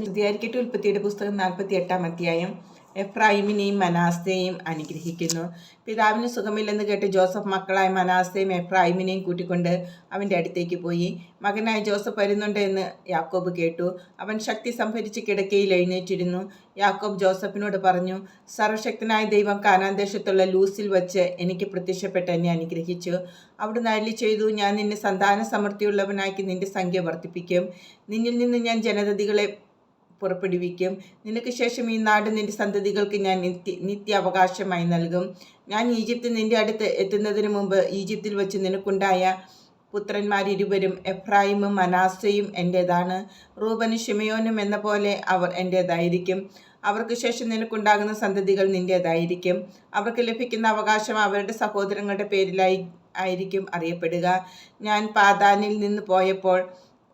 സ്തുതിയായിരിക്കട്ടെ ഉൽപ്പത്തിയുടെ പുസ്തകം നാൽപ്പത്തി എട്ടാം അധ്യായം. എഫ്രാഹിമിനെയും മനാസ്തയെയും അനുഗ്രഹിക്കുന്നു. പിതാവിന് സുഖമില്ലെന്ന് കേട്ട് ജോസഫ് മക്കളായ മനാസ്തയും എഫ്രൈമിനെയും കൂട്ടിക്കൊണ്ട് അവന്റെ അടുത്തേക്ക് പോയി. മകനായ ജോസഫ് വരുന്നുണ്ട് എന്ന് യാക്കോബ് കേട്ടു. അവൻ ശക്തി സംഭരിച്ച് കിടക്കയിൽ എഴുന്നേറ്റിരുന്നു. യാക്കോബ് ജോസഫിനോട് പറഞ്ഞു സർവശക്തനായ ദൈവം കാനാൻ ദേശത്തുള്ള ലൂസിൽ വച്ച് എനിക്ക് പ്രത്യക്ഷപ്പെട്ട് എന്നെ അനുഗ്രഹിച്ചു. അവിടുന്ന് അരളി ചെയ്തു ഞാൻ നിന്നെ സന്താന സമൃദ്ധിയുള്ളവനാക്കി നിന്റെ സംഖ്യ വർദ്ധിപ്പിക്കും. നിന്നിൽ നിന്ന് ഞാൻ ജനതതികളെ പുറപ്പെടുവിക്കും. നിനക്ക് ശേഷം ഈ നാട് നിന്റെ സന്തതികൾക്ക് ഞാൻ നിത്യ നിത്യാവകാശമായി നൽകും. ഞാൻ ഈജിപ്തിൽ നിന്റെ അടുത്ത് എത്തുന്നതിന് മുമ്പ് ഈജിപ്തിൽ വെച്ച് നിനക്കുണ്ടായ പുത്രന്മാരിരുവരും എഫ്രായിമും മനാസയും എന്റേതാണ് റൂബനും ഷിമയോനും എന്ന പോലെ അവർ എന്റേതായിരിക്കും അവർക്ക് ശേഷം നിനക്കുണ്ടാകുന്ന സന്തതികൾ നിന്റേതായിരിക്കും അവർക്ക് ലഭിക്കുന്ന അവകാശം അവരുടെ സഹോദരങ്ങളുടെ പേരിലായി ആയിരിക്കും അറിയപ്പെടുക. ഞാൻ പാതാനിൽ നിന്ന് പോയപ്പോൾ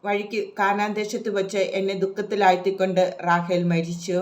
വഴിക്ക് കാനാൻ ദേശത്ത് വച്ച് എന്നെ ദുഃഖത്തിലാഴ്ത്തിക്കൊണ്ട് റാഹേൽ മരിച്ചു.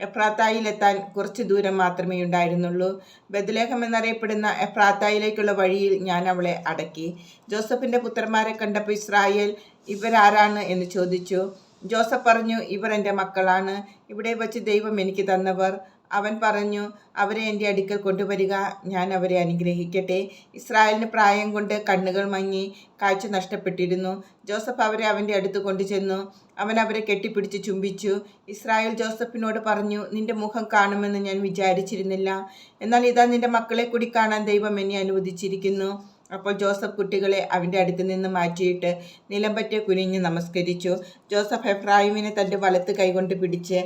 എഫ്രാത്തായിലെത്താൻ കുറച്ച് ദൂരം മാത്രമേ ഉണ്ടായിരുന്നുള്ളൂ. ബദലേഹം എന്നറിയപ്പെടുന്ന എഫ്രാത്തായിലേക്കുള്ള വഴിയിൽ ഞാൻ അവളെ അടക്കി. ജോസഫിന്റെ പുത്രന്മാരെ കണ്ടപ്പോൾ ഇസ്രായേൽ ഇവരാരാണ് എന്ന് ചോദിച്ചു. ജോസഫ് പറഞ്ഞു ഇവർ എന്റെ മക്കളാണ്. ഇവിടെ വച്ച് ദൈവം എനിക്ക് തന്നവർ. അവൻ പറഞ്ഞു അവരെ എന്റെ അടുക്കൽ കൊണ്ടുവരിക. ഞാൻ അവരെ അനുഗ്രഹിക്കട്ടെ. ഇസ്രായേലിന് പ്രായം കൊണ്ട് കണ്ണുകൾ മങ്ങി കാഴ്ച നഷ്ടപ്പെട്ടിരുന്നു. ജോസഫ് അവരെ അവന്റെ അടുത്ത് കൊണ്ടുചെന്നു. അവൻ അവരെ കെട്ടിപ്പിടിച്ച് ചുംബിച്ചു. ഇസ്രായേൽ ജോസഫിനോട് പറഞ്ഞു നിന്റെ മുഖം കാണുമെന്ന് ഞാൻ വിചാരിച്ചിരുന്നില്ല. എന്നാൽ ഇതാ നിന്റെ മക്കളെ കൂടി കാണാൻ ദൈവം എന്നെ അനുവദിച്ചിരിക്കുന്നു. അപ്പോൾ ജോസഫ് കുട്ടികളെ അവന്റെ അടുത്ത് നിന്ന് മാറ്റിയിട്ട് നിലംപറ്റെ കുനിഞ്ഞ് നമസ്കരിച്ചു. ജോസഫ് എഫ്രായിമിനെ തന്റെ വലത്ത് കൈകൊണ്ട് പിടിച്ച്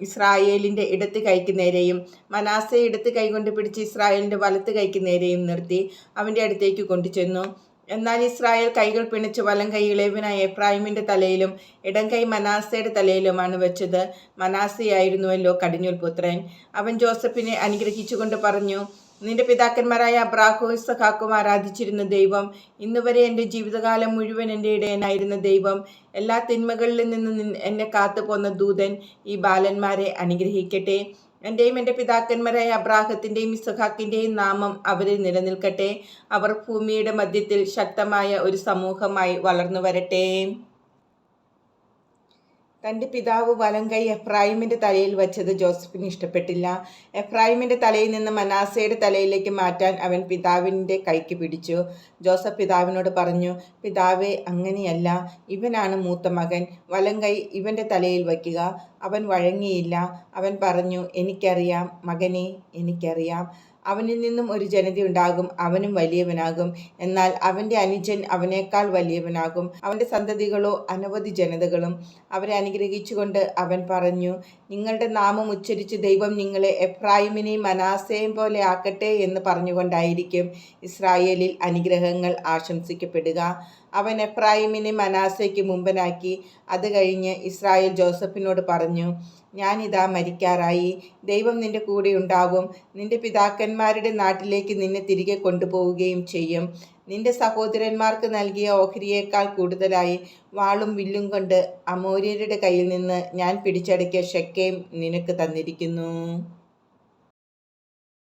ഇസ്രായേലിന്റെ ഇടത്ത് കൈക്ക് നേരെയും മനാസെ ഇടത്ത് കൈകൊണ്ട് പിടിച്ച് ഇസ്രായേലിന്റെ വലത്ത് കൈക്ക് നേരെയും നിർത്തി അവന്റെ അടുത്തേക്ക് കൊണ്ടുചെന്നു. എന്നാൽ ഇസ്രായേൽ കൈകൾ പിണിച്ച് വലം കൈ ഇളയവനായ എബ്രാഹിമിന്റെ തലയിലും ഇടം കൈ മനാസയുടെ തലയിലുമാണ് വെച്ചത്. മനാസയായിരുന്നുവല്ലോ കടിഞ്ഞൂൽ പുത്രൻ അവൻ ജോസഫിനെ അനുഗ്രഹിച്ചുകൊണ്ട് പറഞ്ഞു നിന്റെ പിതാക്കന്മാരായ അബ്രാഹുവും സഖാക്കും ആരാധിച്ചിരുന്ന ദൈവം ഇന്നുവരെ എന്റെ ജീവിതകാലം മുഴുവൻ എന്റെ ഇടയനായിരുന്ന ദൈവം എല്ലാ തിന്മകളിൽ നിന്ന് എന്നെ കാത്തു പോന്ന ദൂതൻ ഈ ബാലന്മാരെ അനുഗ്രഹിക്കട്ടെ. എന്റെയും എന്റെ പിതാക്കന്മാരായ അബ്രാഹത്തിന്റെയും ഇസഹാക്കിന്റെയും നാമം അവരിൽ നിലനിൽക്കട്ടെ. അവർ ഭൂമിയുടെ മധ്യത്തിൽ ശക്തമായ ഒരു സമൂഹമായി വളർന്നു വരട്ടെ തന്റെ പിതാവ് വലം കൈ എഫ്രായിമിന്റെ തലയിൽ വച്ചത് ജോസഫിന് ഇഷ്ടപ്പെട്ടില്ല. എഫ്രായിമിന്റെ തലയിൽ നിന്ന് മനാസയുടെ തലയിലേക്ക് മാറ്റാൻ അവൻ പിതാവിന്റെ കൈക്ക് പിടിച്ചു. ജോസഫ് പിതാവിനോട് പറഞ്ഞു പിതാവേ അങ്ങനെയല്ല. ഇവനാണ് മൂത്ത മകൻ. വലം കൈ ഇവന്റെ തലയിൽ വയ്ക്കുക. അവൻ വഴങ്ങിയില്ല. അവൻ പറഞ്ഞു എനിക്കറിയാം. മകനെ എനിക്കറിയാം. അവനിൽ നിന്നും ഒരു ജനതയുണ്ടാകും അവനും വലിയവനാകും. എന്നാൽ അവന്റെ അനുജൻ അവനേക്കാൾ വലിയവനാകും. അവന്റെ സന്തതികളോ അനവധി ജനതകളും അവരെ അനുഗ്രഹിച്ചുകൊണ്ട് അവൻ പറഞ്ഞു നിങ്ങളുടെ നാമം ഉച്ചരിച്ച് ദൈവം നിങ്ങളെ എഫ്രായിമിനെയും മനാസയും പോലെ ആക്കട്ടെ എന്ന് പറഞ്ഞുകൊണ്ടായിരിക്കും ഇസ്രായേലിൽ അനുഗ്രഹങ്ങൾ ആശംസിക്കപ്പെടുക. അവൻ എഫ്രായിമിനെ മനാസയ്ക്ക് മുമ്പനാക്കി. അത് കഴിഞ്ഞ് ഇസ്രായേൽ ജോസഫിനോട് പറഞ്ഞു ഞാനിതാ മരിക്കാറായി. ദൈവം നിന്റെ കൂടെ ഉണ്ടാവും. നിന്റെ പിതാക്കന്മാരുടെ നാട്ടിലേക്ക് നിന്നെ തിരികെ കൊണ്ടുപോവുകയും ചെയ്യും. നിന്റെ സഹോദരന്മാർക്ക് നൽകിയ ഓഹരിയേക്കാൾ കൂടുതലായി വാളും വില്ലും കൊണ്ട് അമോര്യരുടെ കയ്യിൽ നിന്ന് ഞാൻ പിടിച്ചടക്കിയ ഷെക്കേം നിനക്ക് തന്നിരിക്കുന്നു.